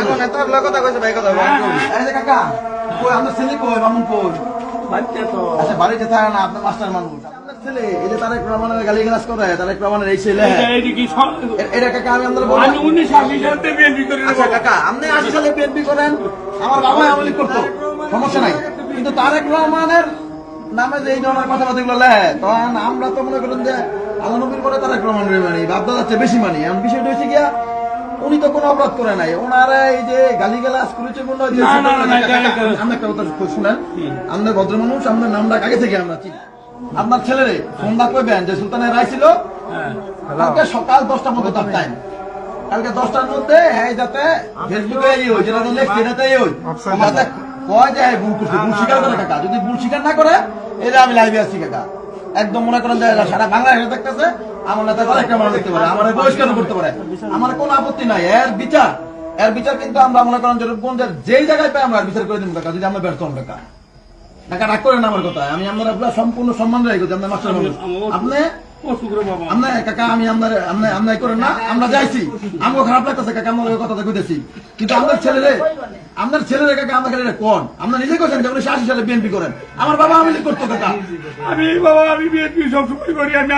এখন এত কথা কইছে ভাই কথা বল। কাকা কই আপনার ছেলে কই মামুন কই বাচ্চা তো। আচ্ছা বাড়িতে থাকে না আপনার মাস্টার মানুষ। ছেলে এই যে তারেক রহমানের গালি গালাজ করে তারেক রহমানের এই ছেলে। এইদিকে সব- এ- এটা কাকা আমি আপনার আমি উনিশ আশি সালে বিএনপি করে আচ্ছা কাকা আপনি আশি সালে বিএনপি করেন আমার বাবা আমলি করতো সমস্যা নাই। কিন্তু তারেক রহমানের নামে যে এই ধরনের কথাবার্তা গুলো লেহে তখন আমরা তো মনে করেন যে আল্লাহ নবীর পরে তারেক রহমানের মানি চেয়ে বেশি মানি। এখন বিষয়টা হচ্ছে গিয়া উনি তো কোনো অপরাধ করে নাই। ওনারা এই যে গালি গালাজ করেছে হয় যে- না, না, না, না, কাকা, গালি গালাজ। আমরা একটা কথা শুনেন আমাদের ভদ্র মানুষ আমাদের নামটা আগে থেকে আমরা চিনি? আপনার ছেলেরে ফোন না করবেন যে সুলতানের রায় ছিল? হ্যাঁ। কালকে সকাল দশটার মধ্যে তার টাইম কালকে দশটার মধ্যে হ্যাঁ যাতে ফেসবুকে এই হই যেটা লিখছে সেটাতে এই হই কয় যে হ্যাঁ, ভুল করছে ভুল স্বীকার করে কাকা। যদি ভুল স্বীকার না করে এটা আমি লাইভে আসছি কাকা। একদম মনে করেন যে সারা বাংলাদেশে দেখতেছে আমার নেতা একটা মানুষ দেখতে পারে আমার বহিষ্কার করতে পারে। আমার কোনো আপত্তি নাই এর বিচার এর বিচার কিন্তু আমরা মনে করেন যেই জায়গায় পাই আমরা বিচার করে দিব কাকা যদি আমরা ব্যর্থ হন কাকা টাকা রাগ করেন আমার কথা আমি আপনার আপনার সম্পূর্ণ সম্মান রাখি আপনার মাস্টার মানুষ আপনি আমরা কাকা আমি আপনার আপনি আপনি করেন না আমরা যাইছি। আমগো খারাপ লাগতেছে কাকা আমরা কথাটা কইতেছি। কিন্তু আপনার ছেলেরে আপনার ছেলেরে কাকা আমরা খালি কোন? আমরা নিজে করছেন যে উনি আশি সালে বিএনপি করেন। আমার বাবা আমি করতো কাকা আমি বাবা আমি বিএনপি সবসময় করি আমি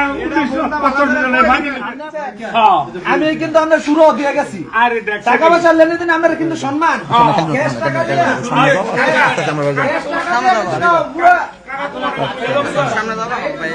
হ্যাঁ। আমি কিন্তু আমরা শুরু দিয়ে গেছি। টাকা পয়সা লেনে দিন আমরা কিন্তু সম্মান। দিয়ে। পুরো- সামনে সামনে দাও। ভাই